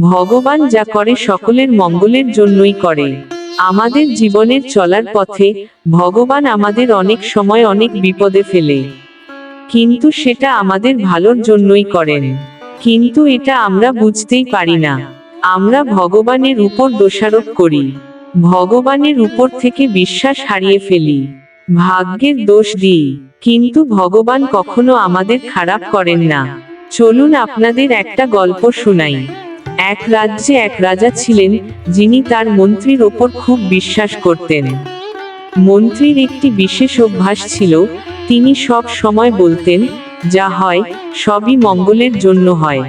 ভগবান যা করে সকলের মঙ্গলের জন্যই করে। আমাদের জীবনের চলার পথে ভগবান আমাদের অনেক সময় অনেক বিপদে ফেলে। কিন্তু সেটা আমাদের ভালোর জন্যই করেন। কিন্তু এটা আমরা বুঝতেই পারি না। আমরা ভগবানের উপর দোষারোপ করি। ভগবানের উপর থেকে বিশ্বাস হারিয়ে ফেলি। ভাগ্যের দোষ দিই। কিন্তু ভগবান কখনো আমাদের খারাপ করেন না। চলুন আপনাদের একটা গল্প শোনাই। এক রাজ্যে এক রাজা ছিলেন, যিনি তার মন্ত্রীর ওপর খুব বিশ্বাস করতেন। মন্ত্রীর একটি বিশেষ অভ্যাস ছিল, তিনি সব সময় বলতেন, যা হয়, সবই মঙ্গলের জন্য হয়।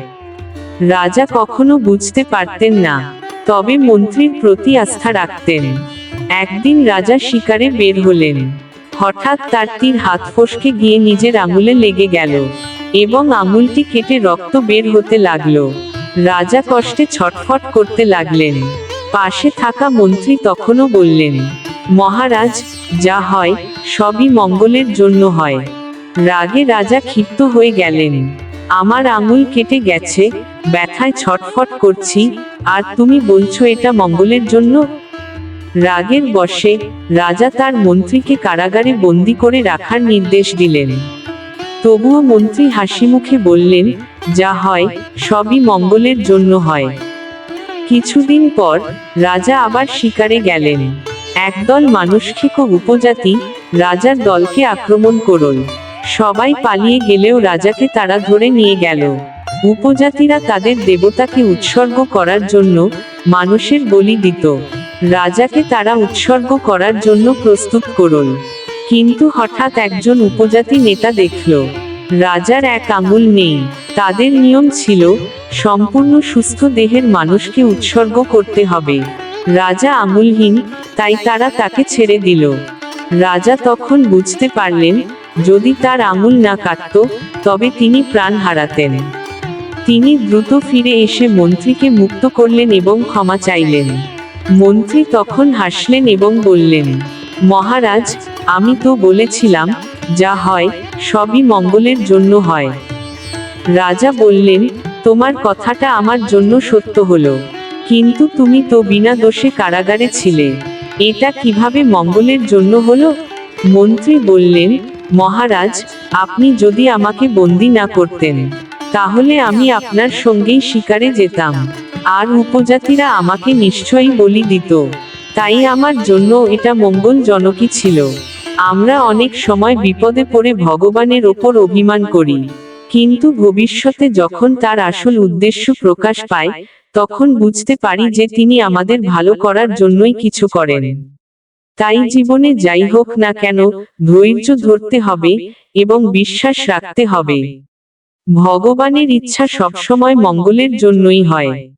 রাজা কখনো বুঝতে পারতেন না, তবে মন্ত্রীর প্রতি আস্থা রাখতেন। একদিন রাজা শিকারে বের হলেন। হঠাৎ তার তীর হাত ফসকে গিয়ে নিজের আঙুলে লেগে গেল এবং আঙুলটি কেটে রক্ত বের হতে লাগল। রাজা কষ্টে ছটফট করতে লাগলেন। পাশে থাকা মন্ত্রী তখনও বললেন, মহারাজ, যা হয়, সবই মঙ্গলের জন্য হয়। রাগে রাজা ক্ষিপ্ত হয়ে গেলেন, আমার আঙুল কেটে গেছে, ব্যথায় ছটফট করছি, আর তুমি বলছো এটা মঙ্গলের জন্য? রাগের বশে রাজা তার মন্ত্রীকে কারাগারে বন্দি করে রাখার নির্দেশ দিলেন। তবুও মন্ত্রী হাসি মুখে বললেন যা হয়, সবই মঙ্গলের জন্য হয়। কিছুদিন পর রাজা আবার শিকারে গেলেন। একদল মানুষখিক উপজাতি রাজার দলকে আক্রমণ করল। সবাই পালিয়ে গেলেও রাজাকে তারা ধরে নিয়ে গেল। উপজাতিরা তাদের দেবতাকে উৎসর্গ করার জন্য মানুষের বলি দিত। রাজাকে তারা উৎসর্গ করার জন্য প্রস্তুত করল। কিন্তু হঠাৎ একজন উপজাতি নেতা দেখল। রাজার এক আঙুল নেই। তাদের নিয়ম ছিল, সম্পূর্ণ সুস্থ দেহের মানুষকে উৎসর্গ করতে হবে। রাজা আঙুলহীন তাই তারা তাকে ছেড়ে দিল। রাজা তখন বুঝতে পারলেন, যদি তার আঙুল না কাটত, তবে তিনি প্রাণ হারাতেন। তিনি দ্রুত ফিরে এসে মন্ত্রীকে মুক্ত করলেন এবং ক্ষমা চাইলেন। মন্ত্রী তখন হাসলেন এবং বললেন, মহারাজ, আমি তো বলেছিলাম, যা হয় সবই মঙ্গলের জন্য হয়। রাজা বললেন, তোমার কথাটা আমার জন্য সত্য হলো। কিন্তু তুমি তো বিনা দোষে কারাগারে ছিলে। এটা কীভাবে মঙ্গলের জন্য হলো? মন্ত্রী বললেন, মহারাজ, আপনি যদি আমাকে বন্দি না করতেন, তাহলে আমি আপনার সঙ্গেই শিকারে যেতাম। আর উপজাতিরা আমাকে নিশ্চয়ই বলি দিত। তাই আমার জন্য এটা মঙ্গলজনকই ছিল। আমরা অনেক সময় বিপদে পড়ে ভগবানের ওপর অভিমান করি। কিন্তু ভবিষ্যতে যখন তার আসল উদ্দেশ্য প্রকাশ পায়, তখন বুঝতে পারি যে তিনি আমাদের ভালো করার জন্যই কিছু করেন। তাই জীবনে যাই হোক না কেন, ধৈর্য ধরতে হবে এবং বিশ্বাস রাখতে হবে। ভগবানের ইচ্ছা সবসময় মঙ্গলের জন্যই হয়।